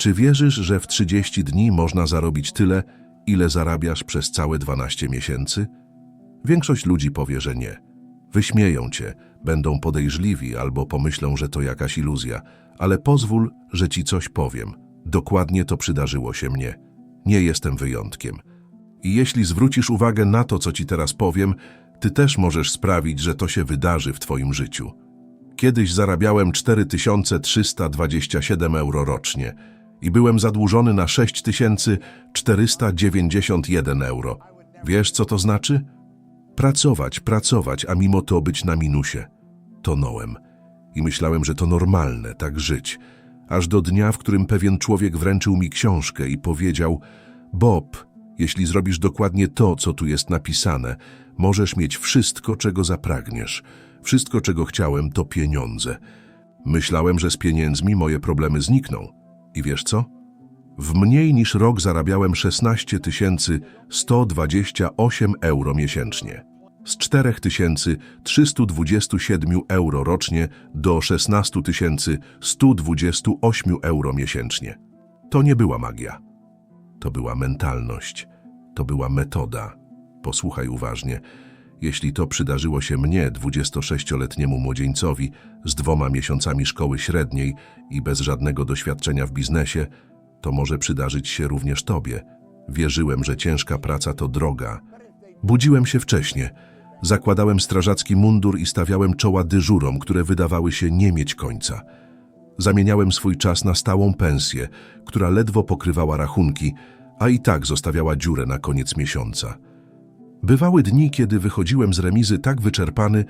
Czy wierzysz, że w 30 dni można zarobić tyle, ile zarabiasz przez całe 12 miesięcy? Większość ludzi powie, że nie. Wyśmieją cię, będą podejrzliwi albo pomyślą, że to jakaś iluzja, ale pozwól, że ci coś powiem. Dokładnie to przydarzyło się mnie. Nie jestem wyjątkiem. I jeśli zwrócisz uwagę na to, co ci teraz powiem, ty też możesz sprawić, że to się wydarzy w twoim życiu. Kiedyś zarabiałem 4327 euro rocznie i byłem zadłużony na 6491 euro. Wiesz, co to znaczy? Pracować, pracować, a mimo to być na minusie. Tonąłem. I myślałem, że to normalne, tak żyć. Aż do dnia, w którym pewien człowiek wręczył mi książkę i powiedział Bob, jeśli zrobisz dokładnie to, co tu jest napisane, możesz mieć wszystko, czego zapragniesz. Wszystko, czego chciałem, to pieniądze. Myślałem, że z pieniędzmi moje problemy znikną. I wiesz co? W mniej niż rok zarabiałem 16 128 euro miesięcznie. Z 4327 euro rocznie do 16 128 euro miesięcznie. To nie była magia. To była mentalność. To była metoda. Posłuchaj uważnie. Jeśli to przydarzyło się mnie, 26-letniemu młodzieńcowi, z dwoma miesiącami szkoły średniej i bez żadnego doświadczenia w biznesie, to może przydarzyć się również tobie. Wierzyłem, że ciężka praca to droga. Budziłem się wcześnie. Zakładałem strażacki mundur i stawiałem czoła dyżurom, które wydawały się nie mieć końca. Zamieniałem swój czas na stałą pensję, która ledwo pokrywała rachunki, a i tak zostawiała dziurę na koniec miesiąca. Bywały dni, kiedy wychodziłem z remizy tak wyczerpany,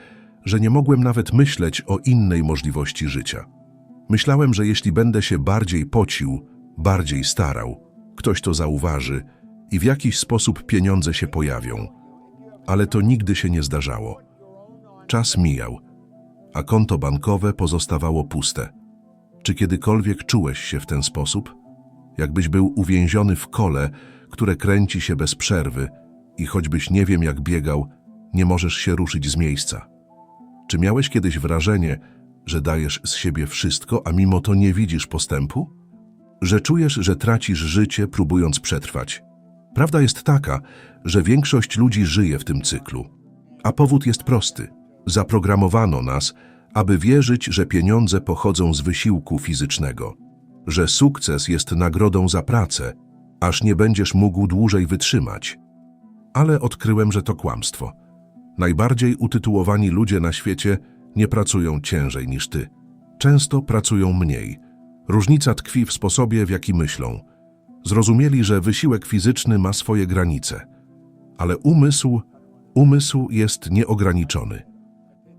że nie mogłem nawet myśleć o innej możliwości życia. Myślałem, że jeśli będę się bardziej pocił, bardziej starał, ktoś to zauważy i w jakiś sposób pieniądze się pojawią. Ale to nigdy się nie zdarzało. Czas mijał, a konto bankowe pozostawało puste. Czy kiedykolwiek czułeś się w ten sposób? Jakbyś był uwięziony w kole, które kręci się bez przerwy i choćbyś nie wiem jak biegał, nie możesz się ruszyć z miejsca. Czy miałeś kiedyś wrażenie, że dajesz z siebie wszystko, a mimo to nie widzisz postępu? Że czujesz, że tracisz życie, próbując przetrwać? Prawda jest taka, że większość ludzi żyje w tym cyklu. A powód jest prosty. Zaprogramowano nas, aby wierzyć, że pieniądze pochodzą z wysiłku fizycznego, że sukces jest nagrodą za pracę, aż nie będziesz mógł dłużej wytrzymać. Ale odkryłem, że to kłamstwo. Najbardziej utytułowani ludzie na świecie nie pracują ciężej niż ty. Często pracują mniej. Różnica tkwi w sposobie, w jaki myślą. Zrozumieli, że wysiłek fizyczny ma swoje granice, ale umysł, umysł jest nieograniczony.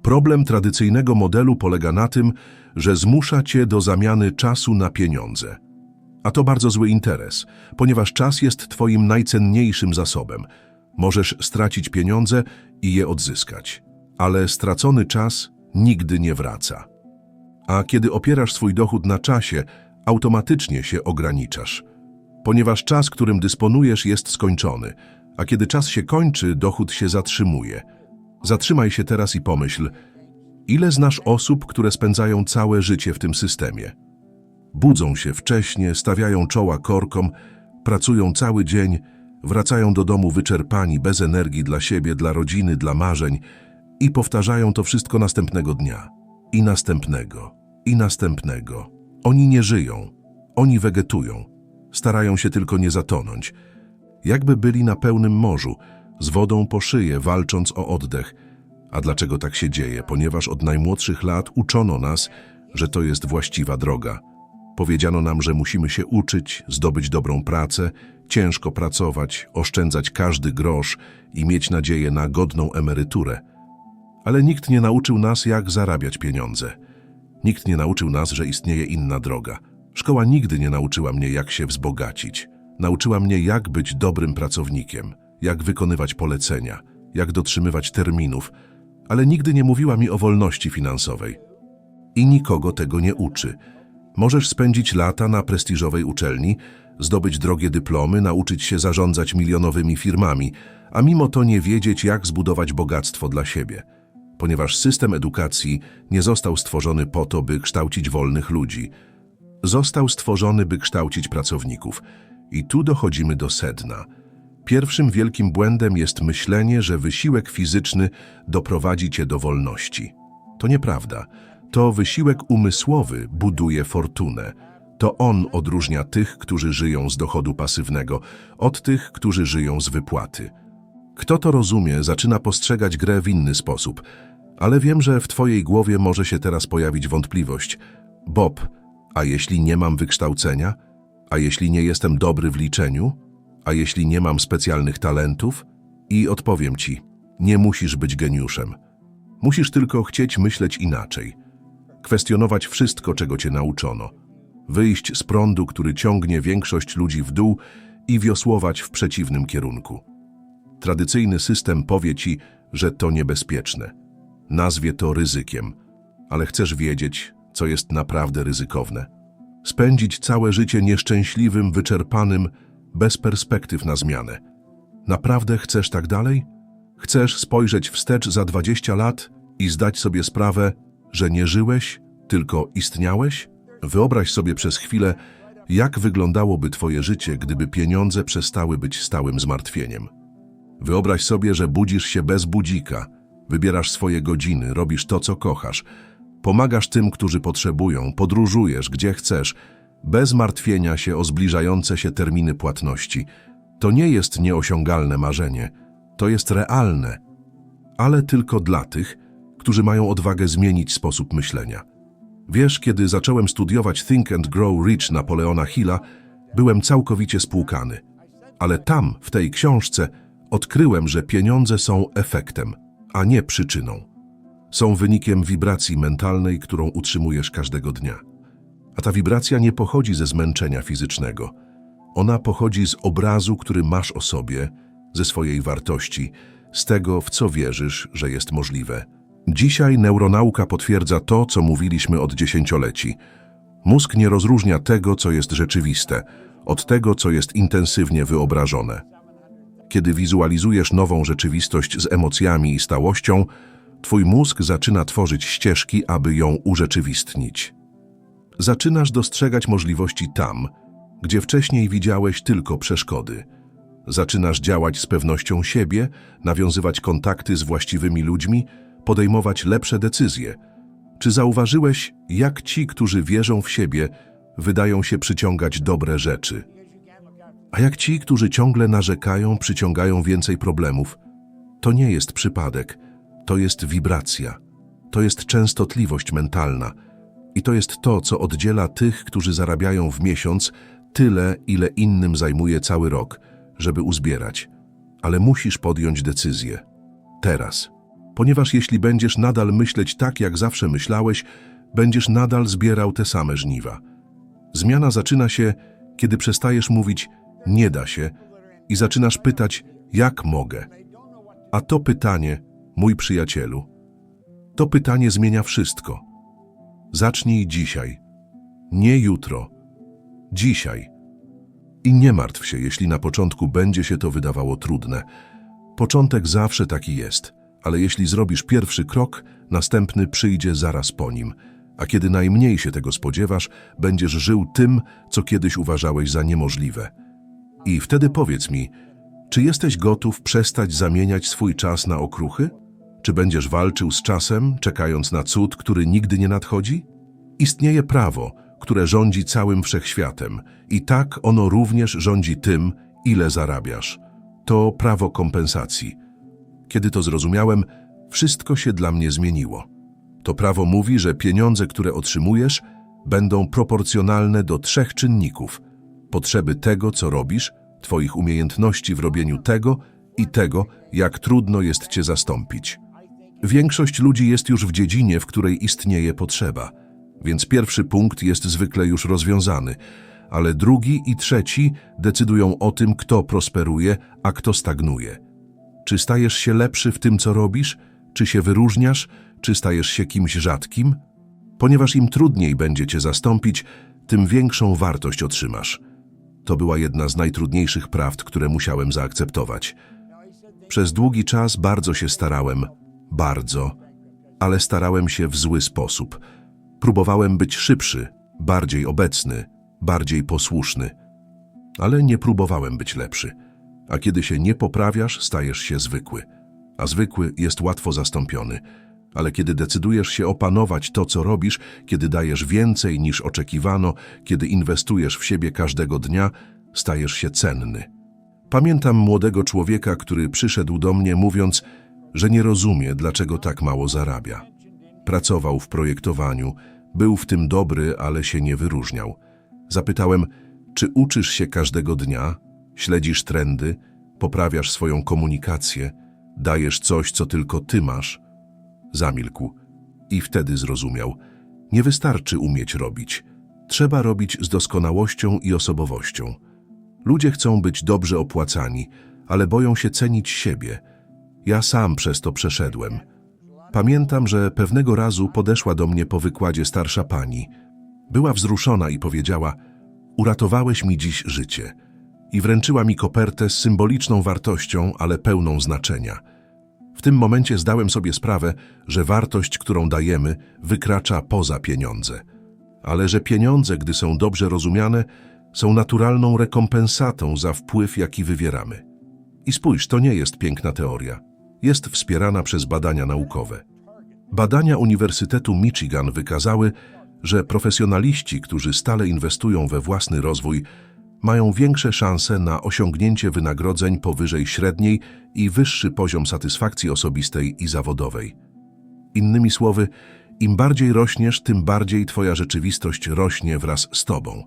Problem tradycyjnego modelu polega na tym, że zmusza cię do zamiany czasu na pieniądze. A to bardzo zły interes, ponieważ czas jest twoim najcenniejszym zasobem. Możesz stracić pieniądze i je odzyskać, ale stracony czas nigdy nie wraca. A kiedy opierasz swój dochód na czasie, automatycznie się ograniczasz, ponieważ czas, którym dysponujesz, jest skończony, a kiedy czas się kończy, dochód się zatrzymuje. Zatrzymaj się teraz i pomyśl, ile znasz osób, które spędzają całe życie w tym systemie? Budzą się wcześnie, stawiają czoła korkom, pracują cały dzień, wracają do domu wyczerpani, bez energii dla siebie, dla rodziny, dla marzeń i powtarzają to wszystko następnego dnia. I następnego, i następnego. Oni nie żyją, oni wegetują, starają się tylko nie zatonąć. Jakby byli na pełnym morzu, z wodą po szyję, walcząc o oddech. A dlaczego tak się dzieje? Ponieważ od najmłodszych lat uczono nas, że to jest właściwa droga. Powiedziano nam, że musimy się uczyć, zdobyć dobrą pracę, ciężko pracować, oszczędzać każdy grosz i mieć nadzieję na godną emeryturę. Ale nikt nie nauczył nas, jak zarabiać pieniądze. Nikt nie nauczył nas, że istnieje inna droga. Szkoła nigdy nie nauczyła mnie, jak się wzbogacić. Nauczyła mnie, jak być dobrym pracownikiem, jak wykonywać polecenia, jak dotrzymywać terminów, ale nigdy nie mówiła mi o wolności finansowej. I nikogo tego nie uczy. Możesz spędzić lata na prestiżowej uczelni, zdobyć drogie dyplomy, nauczyć się zarządzać milionowymi firmami, a mimo to nie wiedzieć, jak zbudować bogactwo dla siebie. Ponieważ system edukacji nie został stworzony po to, by kształcić wolnych ludzi. Został stworzony, by kształcić pracowników. I tu dochodzimy do sedna. Pierwszym wielkim błędem jest myślenie, że wysiłek fizyczny doprowadzi cię do wolności. To nieprawda. To wysiłek umysłowy buduje fortunę. To on odróżnia tych, którzy żyją z dochodu pasywnego, od tych, którzy żyją z wypłaty. Kto to rozumie, zaczyna postrzegać grę w inny sposób. Ale wiem, że w twojej głowie może się teraz pojawić wątpliwość. Bob, a jeśli nie mam wykształcenia? A jeśli nie jestem dobry w liczeniu? A jeśli nie mam specjalnych talentów? I odpowiem ci, nie musisz być geniuszem. Musisz tylko chcieć myśleć inaczej. Kwestionować wszystko, czego cię nauczono. Wyjść z prądu, który ciągnie większość ludzi w dół i wiosłować w przeciwnym kierunku. Tradycyjny system powie ci, że to niebezpieczne. Nazwie to ryzykiem, ale chcesz wiedzieć, co jest naprawdę ryzykowne. Spędzić całe życie nieszczęśliwym, wyczerpanym, bez perspektyw na zmianę. Naprawdę chcesz tak dalej? Chcesz spojrzeć wstecz za 20 lat i zdać sobie sprawę, że nie żyłeś, tylko istniałeś? Wyobraź sobie przez chwilę, jak wyglądałoby twoje życie, gdyby pieniądze przestały być stałym zmartwieniem. Wyobraź sobie, że budzisz się bez budzika, wybierasz swoje godziny, robisz to, co kochasz, pomagasz tym, którzy potrzebują, podróżujesz, gdzie chcesz, bez martwienia się o zbliżające się terminy płatności. To nie jest nieosiągalne marzenie, to jest realne, ale tylko dla tych, którzy mają odwagę zmienić sposób myślenia. Wiesz, kiedy zacząłem studiować Think and Grow Rich Napoleona Hilla, byłem całkowicie spłukany. Ale tam, w tej książce, odkryłem, że pieniądze są efektem, a nie przyczyną. Są wynikiem wibracji mentalnej, którą utrzymujesz każdego dnia. A ta wibracja nie pochodzi ze zmęczenia fizycznego. Ona pochodzi z obrazu, który masz o sobie, ze swojej wartości, z tego, w co wierzysz, że jest możliwe. Dzisiaj neuronauka potwierdza to, co mówiliśmy od dziesięcioleci. Mózg nie rozróżnia tego, co jest rzeczywiste, od tego, co jest intensywnie wyobrażone. Kiedy wizualizujesz nową rzeczywistość z emocjami i stałością, twój mózg zaczyna tworzyć ścieżki, aby ją urzeczywistnić. Zaczynasz dostrzegać możliwości tam, gdzie wcześniej widziałeś tylko przeszkody. Zaczynasz działać z pewnością siebie, nawiązywać kontakty z właściwymi ludźmi, podejmować lepsze decyzje. Czy zauważyłeś, jak ci, którzy wierzą w siebie, wydają się przyciągać dobre rzeczy? A jak ci, którzy ciągle narzekają, przyciągają więcej problemów? To nie jest przypadek, to jest wibracja, to jest częstotliwość mentalna i to jest to, co oddziela tych, którzy zarabiają w miesiąc tyle, ile innym zajmuje cały rok, żeby uzbierać. Ale musisz podjąć decyzję. Teraz. Ponieważ jeśli będziesz nadal myśleć tak, jak zawsze myślałeś, będziesz nadal zbierał te same żniwa. Zmiana zaczyna się, kiedy przestajesz mówić nie da się i zaczynasz pytać jak mogę. A to pytanie, mój przyjacielu, to pytanie zmienia wszystko. Zacznij dzisiaj, nie jutro, dzisiaj. I nie martw się, jeśli na początku będzie się to wydawało trudne. Początek zawsze taki jest, ale jeśli zrobisz pierwszy krok, następny przyjdzie zaraz po nim. A kiedy najmniej się tego spodziewasz, będziesz żył tym, co kiedyś uważałeś za niemożliwe. I wtedy powiedz mi, czy jesteś gotów przestać zamieniać swój czas na okruchy? Czy będziesz walczył z czasem, czekając na cud, który nigdy nie nadchodzi? Istnieje prawo, które rządzi całym wszechświatem i tak ono również rządzi tym, ile zarabiasz. To prawo kompensacji. Kiedy to zrozumiałem, wszystko się dla mnie zmieniło. To prawo mówi, że pieniądze, które otrzymujesz, będą proporcjonalne do trzech czynników: potrzeby tego, co robisz, Twoich umiejętności w robieniu tego i tego, jak trudno jest Cię zastąpić. Większość ludzi jest już w dziedzinie, w której istnieje potrzeba, więc pierwszy punkt jest zwykle już rozwiązany, ale drugi i trzeci decydują o tym, kto prosperuje, a kto stagnuje. Czy stajesz się lepszy w tym, co robisz? Czy się wyróżniasz? Czy stajesz się kimś rzadkim? Ponieważ im trudniej będzie cię zastąpić, tym większą wartość otrzymasz. To była jedna z najtrudniejszych prawd, które musiałem zaakceptować. Przez długi czas bardzo się starałem, bardzo, ale starałem się w zły sposób. Próbowałem być szybszy, bardziej obecny, bardziej posłuszny. Ale nie próbowałem być lepszy. A kiedy się nie poprawiasz, stajesz się zwykły. A zwykły jest łatwo zastąpiony. Ale kiedy decydujesz się opanować to, co robisz, kiedy dajesz więcej niż oczekiwano, kiedy inwestujesz w siebie każdego dnia, stajesz się cenny. Pamiętam młodego człowieka, który przyszedł do mnie mówiąc, że nie rozumie, dlaczego tak mało zarabia. Pracował w projektowaniu, był w tym dobry, ale się nie wyróżniał. Zapytałem, czy uczysz się każdego dnia, śledzisz trendy, poprawiasz swoją komunikację, dajesz coś, co tylko ty masz? Zamilkł i wtedy zrozumiał. Nie wystarczy umieć robić. Trzeba robić z doskonałością i osobowością. Ludzie chcą być dobrze opłacani, ale boją się cenić siebie. Ja sam przez to przeszedłem. Pamiętam, że pewnego razu podeszła do mnie po wykładzie starsza pani. Była wzruszona i powiedziała: Uratowałeś mi dziś życie. I wręczyła mi kopertę z symboliczną wartością, ale pełną znaczenia. W tym momencie zdałem sobie sprawę, że wartość, którą dajemy, wykracza poza pieniądze. Ale że pieniądze, gdy są dobrze rozumiane, są naturalną rekompensatą za wpływ, jaki wywieramy. I spójrz, to nie jest piękna teoria. Jest wspierana przez badania naukowe. Badania Uniwersytetu Michigan wykazały, że profesjonaliści, którzy stale inwestują we własny rozwój, mają większe szanse na osiągnięcie wynagrodzeń powyżej średniej i wyższy poziom satysfakcji osobistej i zawodowej. Innymi słowy, im bardziej rośniesz, tym bardziej Twoja rzeczywistość rośnie wraz z Tobą.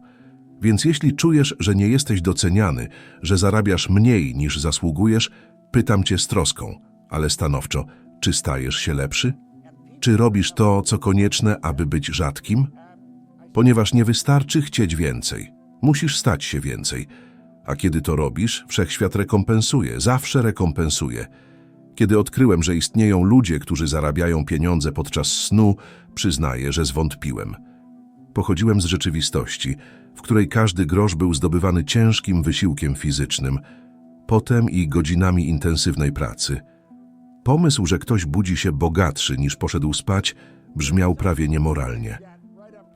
Więc jeśli czujesz, że nie jesteś doceniany, że zarabiasz mniej niż zasługujesz, pytam Cię z troską, ale stanowczo, czy stajesz się lepszy? Czy robisz to, co konieczne, aby być rzadkim? Ponieważ nie wystarczy chcieć więcej. Musisz stać się więcej. A kiedy to robisz, wszechświat rekompensuje, zawsze rekompensuje. Kiedy odkryłem, że istnieją ludzie, którzy zarabiają pieniądze podczas snu, przyznaję, że zwątpiłem. Pochodziłem z rzeczywistości, w której każdy grosz był zdobywany ciężkim wysiłkiem fizycznym, potem i godzinami intensywnej pracy. Pomysł, że ktoś budzi się bogatszy niż poszedł spać, brzmiał prawie niemoralnie.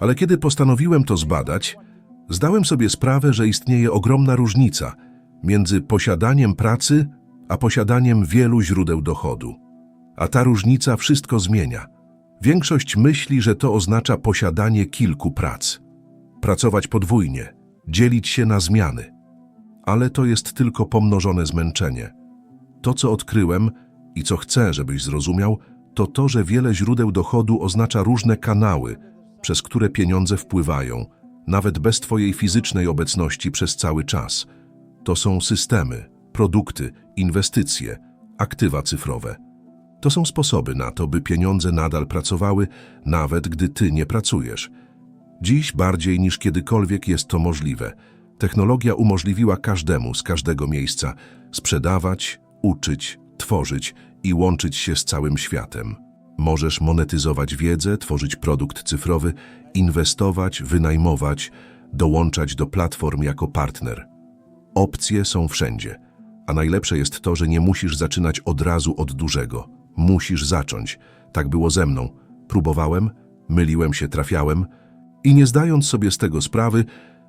Ale kiedy postanowiłem to zbadać, zdałem sobie sprawę, że istnieje ogromna różnica między posiadaniem pracy a posiadaniem wielu źródeł dochodu. A ta różnica wszystko zmienia. Większość myśli, że to oznacza posiadanie kilku prac. Pracować podwójnie, dzielić się na zmiany. Ale to jest tylko pomnożone zmęczenie. To, co odkryłem i co chcę, żebyś zrozumiał, to to, że wiele źródeł dochodu oznacza różne kanały, przez które pieniądze wpływają, nawet bez Twojej fizycznej obecności przez cały czas. To są systemy, produkty, inwestycje, aktywa cyfrowe. To są sposoby na to, by pieniądze nadal pracowały, nawet gdy Ty nie pracujesz. Dziś bardziej niż kiedykolwiek jest to możliwe. Technologia umożliwiła każdemu z każdego miejsca sprzedawać, uczyć, tworzyć i łączyć się z całym światem. Możesz monetyzować wiedzę, tworzyć produkt cyfrowy, inwestować, wynajmować, dołączać do platform jako partner. Opcje są wszędzie, a najlepsze jest to, że nie musisz zaczynać od razu od dużego. Musisz zacząć. Tak było ze mną. Próbowałem, myliłem się, trafiałem i nie zdając sobie z tego sprawy,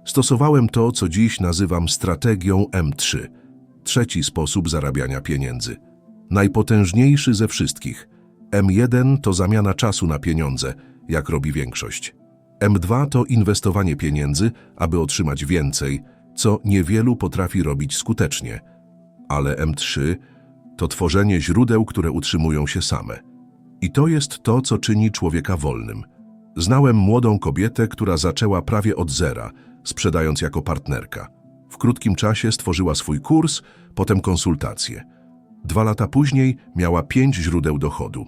stosowałem to, co dziś nazywam strategią M3. Trzeci sposób zarabiania pieniędzy. Najpotężniejszy ze wszystkich. M1 to zamiana czasu na pieniądze, jak robi większość. M2 to inwestowanie pieniędzy, aby otrzymać więcej, co niewielu potrafi robić skutecznie. Ale M3 to tworzenie źródeł, które utrzymują się same. I to jest to, co czyni człowieka wolnym. Znałem młodą kobietę, która zaczęła prawie od zera, sprzedając jako partnerka. W krótkim czasie stworzyła swój kurs, potem konsultacje. Dwa lata później miała pięć źródeł dochodu.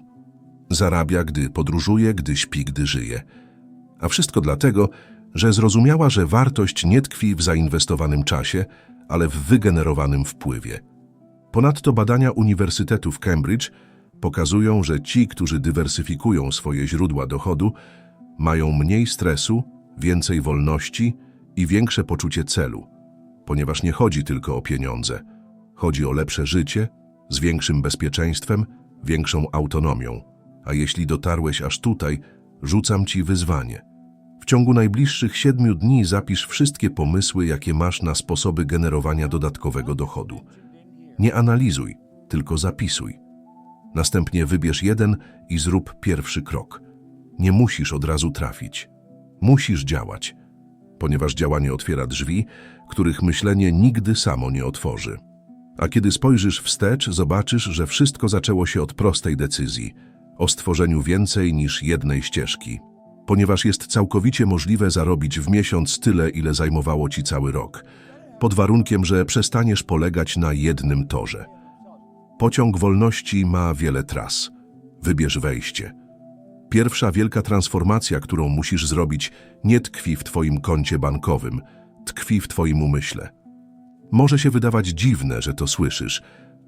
Zarabia, gdy podróżuje, gdy śpi, gdy żyje. A wszystko dlatego, że zrozumiała, że wartość nie tkwi w zainwestowanym czasie, ale w wygenerowanym wpływie. Ponadto badania Uniwersytetu w Cambridge pokazują, że ci, którzy dywersyfikują swoje źródła dochodu, mają mniej stresu, więcej wolności i większe poczucie celu, ponieważ nie chodzi tylko o pieniądze. Chodzi o lepsze życie, z większym bezpieczeństwem, większą autonomią. A jeśli dotarłeś aż tutaj, rzucam ci wyzwanie. W ciągu najbliższych siedmiu dni zapisz wszystkie pomysły, jakie masz na sposoby generowania dodatkowego dochodu. Nie analizuj, tylko zapisuj. Następnie wybierz jeden i zrób pierwszy krok. Nie musisz od razu trafić. Musisz działać, ponieważ działanie otwiera drzwi, których myślenie nigdy samo nie otworzy. A kiedy spojrzysz wstecz, zobaczysz, że wszystko zaczęło się od prostej decyzji o stworzeniu więcej niż jednej ścieżki, ponieważ jest całkowicie możliwe zarobić w miesiąc tyle, ile zajmowało ci cały rok, pod warunkiem, że przestaniesz polegać na jednym torze. Pociąg wolności ma wiele tras. Wybierz wejście. Pierwsza wielka transformacja, którą musisz zrobić, nie tkwi w Twoim koncie bankowym, tkwi w Twoim umyśle. Może się wydawać dziwne, że to słyszysz,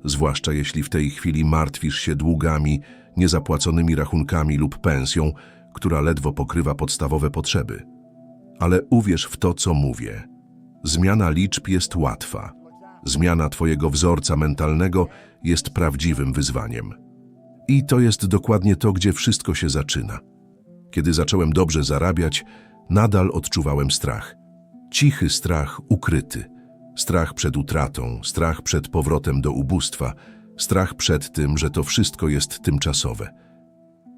zwłaszcza jeśli w tej chwili martwisz się długami, niezapłaconymi rachunkami lub pensją, która ledwo pokrywa podstawowe potrzeby. Ale uwierz w to, co mówię. Zmiana liczb jest łatwa. Zmiana Twojego wzorca mentalnego jest prawdziwym wyzwaniem. I to jest dokładnie to, gdzie wszystko się zaczyna. Kiedy zacząłem dobrze zarabiać, nadal odczuwałem strach. Cichy strach ukryty. Strach przed utratą, strach przed powrotem do ubóstwa, strach przed tym, że to wszystko jest tymczasowe.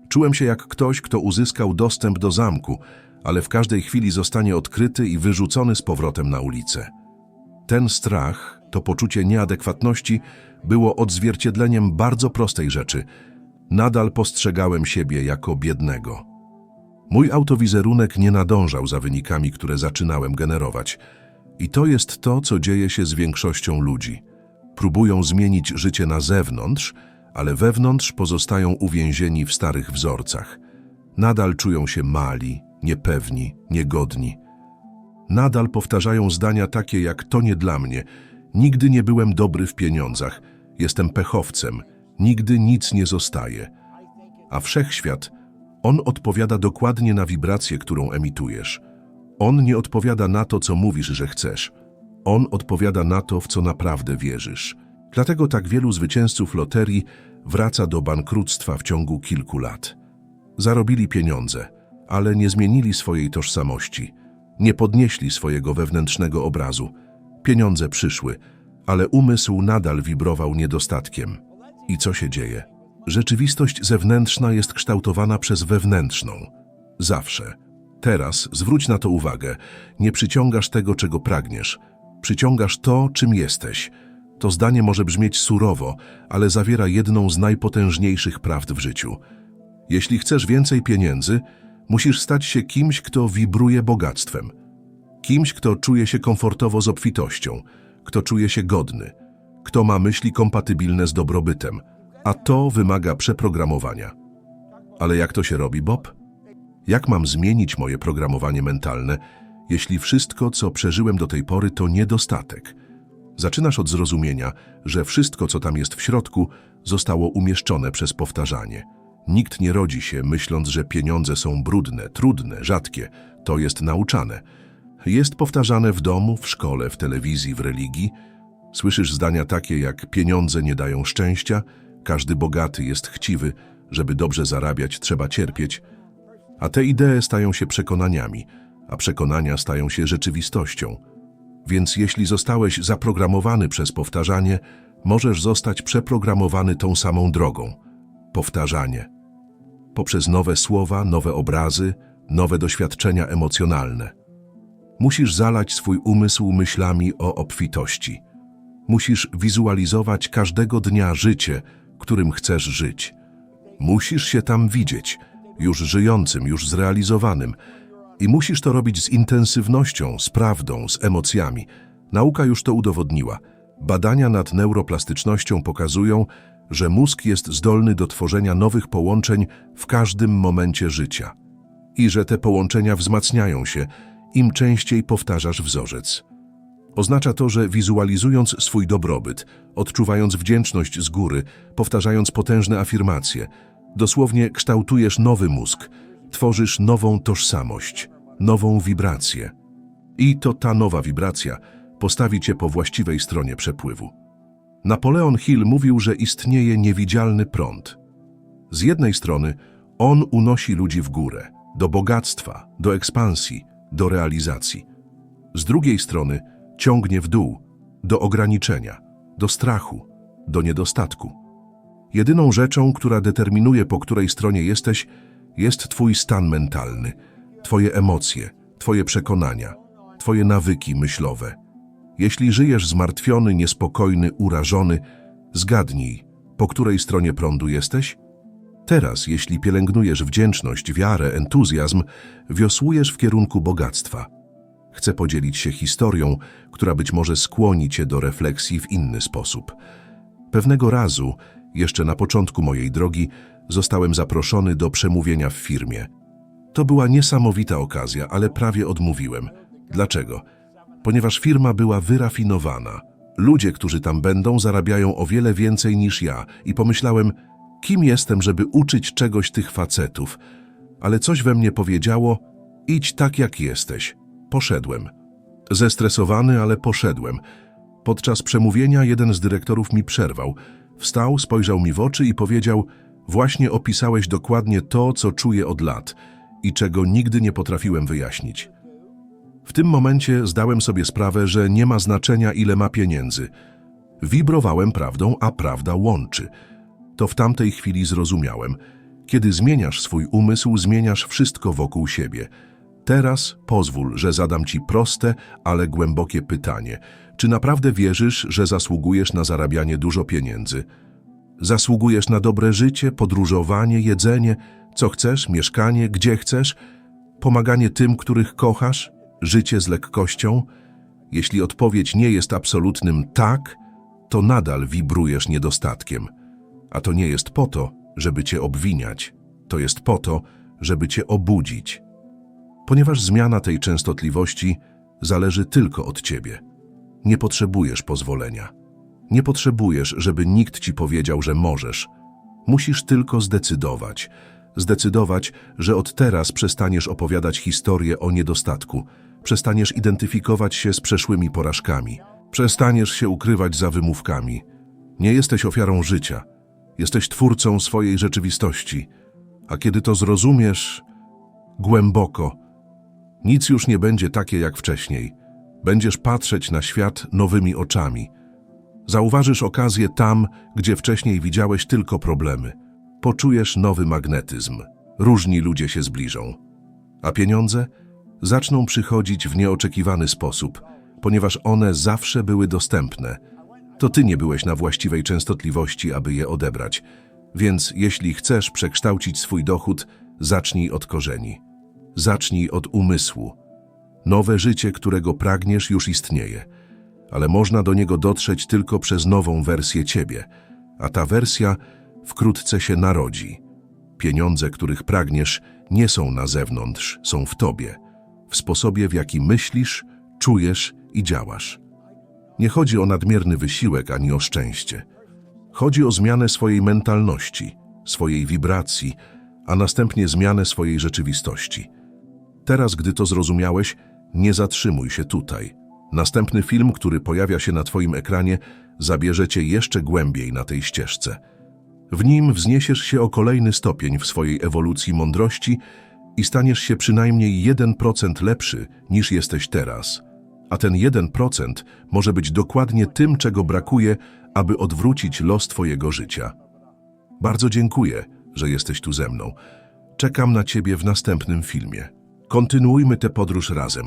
Czułem się jak ktoś, kto uzyskał dostęp do zamku, ale w każdej chwili zostanie odkryty i wyrzucony z powrotem na ulicę. Ten strach, to poczucie nieadekwatności, było odzwierciedleniem bardzo prostej rzeczy. Nadal postrzegałem siebie jako biednego. Mój autowizerunek nie nadążał za wynikami, które zaczynałem generować. I to jest to, co dzieje się z większością ludzi. Próbują zmienić życie na zewnątrz, ale wewnątrz pozostają uwięzieni w starych wzorcach. Nadal czują się mali, niepewni, niegodni. Nadal powtarzają zdania takie jak to nie dla mnie, nigdy nie byłem dobry w pieniądzach, jestem pechowcem, nigdy nic nie zostaje. A wszechświat, on odpowiada dokładnie na wibrację, którą emitujesz. On nie odpowiada na to, co mówisz, że chcesz. On odpowiada na to, w co naprawdę wierzysz. Dlatego tak wielu zwycięzców loterii wraca do bankructwa w ciągu kilku lat. Zarobili pieniądze, ale nie zmienili swojej tożsamości, nie podnieśli swojego wewnętrznego obrazu. Pieniądze przyszły, ale umysł nadal wibrował niedostatkiem. I co się dzieje? Rzeczywistość zewnętrzna jest kształtowana przez wewnętrzną. Zawsze. Teraz zwróć na to uwagę. Nie przyciągasz tego, czego pragniesz. Przyciągasz to, czym jesteś. To zdanie może brzmieć surowo, ale zawiera jedną z najpotężniejszych prawd w życiu. Jeśli chcesz więcej pieniędzy, musisz stać się kimś, kto wibruje bogactwem. Kimś, kto czuje się komfortowo z obfitością, kto czuje się godny, kto ma myśli kompatybilne z dobrobytem, a to wymaga przeprogramowania. Ale jak to się robi, Bob? Jak mam zmienić moje programowanie mentalne, jeśli wszystko, co przeżyłem do tej pory, to niedostatek? Zaczynasz od zrozumienia, że wszystko, co tam jest w środku, zostało umieszczone przez powtarzanie. Nikt nie rodzi się myśląc, że pieniądze są brudne, trudne, rzadkie. To jest nauczane. Jest powtarzane w domu, w szkole, w telewizji, w religii. Słyszysz zdania takie jak pieniądze nie dają szczęścia, każdy bogaty jest chciwy, żeby dobrze zarabiać, trzeba cierpieć. A te idee stają się przekonaniami, a przekonania stają się rzeczywistością. Więc jeśli zostałeś zaprogramowany przez powtarzanie, możesz zostać przeprogramowany tą samą drogą. Powtarzanie. Poprzez nowe słowa, nowe obrazy, nowe doświadczenia emocjonalne. Musisz zalać swój umysł myślami o obfitości. Musisz wizualizować każdego dnia życie, którym chcesz żyć. Musisz się tam widzieć, już żyjącym, już zrealizowanym, i musisz to robić z intensywnością, z prawdą, z emocjami. Nauka już to udowodniła. Badania nad neuroplastycznością pokazują, że mózg jest zdolny do tworzenia nowych połączeń w każdym momencie życia. I że te połączenia wzmacniają się, im częściej powtarzasz wzorzec. Oznacza to, że wizualizując swój dobrobyt, odczuwając wdzięczność z góry, powtarzając potężne afirmacje, dosłownie kształtujesz nowy mózg, tworzysz nową tożsamość, nową wibrację. I to ta nowa wibracja postawi cię po właściwej stronie przepływu. Napoleon Hill mówił, że istnieje niewidzialny prąd. Z jednej strony on unosi ludzi w górę, do bogactwa, do ekspansji, do realizacji. Z drugiej strony ciągnie w dół, do ograniczenia, do strachu, do niedostatku. Jedyną rzeczą, która determinuje, po której stronie jesteś, jest Twój stan mentalny, Twoje emocje, Twoje przekonania, Twoje nawyki myślowe. Jeśli żyjesz zmartwiony, niespokojny, urażony, zgadnij, po której stronie prądu jesteś? Teraz, jeśli pielęgnujesz wdzięczność, wiarę, entuzjazm, wiosłujesz w kierunku bogactwa. Chcę podzielić się historią, która być może skłoni cię do refleksji w inny sposób. Pewnego razu, jeszcze na początku mojej drogi, zostałem zaproszony do przemówienia w firmie. To była niesamowita okazja, ale prawie odmówiłem. Dlaczego? Ponieważ firma była wyrafinowana. Ludzie, którzy tam będą, zarabiają o wiele więcej niż ja i pomyślałem, kim jestem, żeby uczyć czegoś tych facetów. Ale coś we mnie powiedziało, idź tak jak jesteś. Poszedłem. Zestresowany, ale poszedłem. Podczas przemówienia jeden z dyrektorów mi przerwał. Wstał, spojrzał mi w oczy i powiedział: Właśnie opisałeś dokładnie to, co czuję od lat i czego nigdy nie potrafiłem wyjaśnić. W tym momencie zdałem sobie sprawę, że nie ma znaczenia, ile ma pieniędzy. Wibrowałem prawdą, a prawda łączy. To w tamtej chwili zrozumiałem. Kiedy zmieniasz swój umysł, zmieniasz wszystko wokół siebie. Teraz pozwól, że zadam ci proste, ale głębokie pytanie. Czy naprawdę wierzysz, że zasługujesz na zarabianie dużo pieniędzy? Zasługujesz na dobre życie, podróżowanie, jedzenie, co chcesz, mieszkanie, gdzie chcesz, pomaganie tym, których kochasz, życie z lekkością? Jeśli odpowiedź nie jest absolutnym tak, to nadal wibrujesz niedostatkiem. A to nie jest po to, żeby cię obwiniać. To jest po to, żeby cię obudzić. Ponieważ zmiana tej częstotliwości zależy tylko od ciebie. Nie potrzebujesz pozwolenia. Nie potrzebujesz, żeby nikt ci powiedział, że możesz. Musisz tylko zdecydować. Zdecydować, że od teraz przestaniesz opowiadać historię o niedostatku, przestaniesz identyfikować się z przeszłymi porażkami, przestaniesz się ukrywać za wymówkami. Nie jesteś ofiarą życia, jesteś twórcą swojej rzeczywistości. A kiedy to zrozumiesz głęboko, nic już nie będzie takie jak wcześniej. Będziesz patrzeć na świat nowymi oczami. Zauważysz okazję tam, gdzie wcześniej widziałeś tylko problemy. Poczujesz nowy magnetyzm. Różni ludzie się zbliżą. A pieniądze zaczną przychodzić w nieoczekiwany sposób, ponieważ one zawsze były dostępne. To ty nie byłeś na właściwej częstotliwości, aby je odebrać. Więc jeśli chcesz przekształcić swój dochód, zacznij od korzeni. Zacznij od umysłu. Nowe życie, którego pragniesz, już istnieje, ale można do niego dotrzeć tylko przez nową wersję ciebie, a ta wersja wkrótce się narodzi. Pieniądze, których pragniesz, nie są na zewnątrz, są w tobie, w sposobie, w jaki myślisz, czujesz i działasz. Nie chodzi o nadmierny wysiłek ani o szczęście. Chodzi o zmianę swojej mentalności, swojej wibracji, a następnie zmianę swojej rzeczywistości. Teraz, gdy to zrozumiałeś, nie zatrzymuj się tutaj. Następny film, który pojawia się na Twoim ekranie, zabierze Cię jeszcze głębiej na tej ścieżce. W nim wzniesiesz się o kolejny stopień w swojej ewolucji mądrości i staniesz się przynajmniej 1% lepszy niż jesteś teraz. A ten 1% może być dokładnie tym, czego brakuje, aby odwrócić los Twojego życia. Bardzo dziękuję, że jesteś tu ze mną. Czekam na Ciebie w następnym filmie. Kontynuujmy tę podróż razem.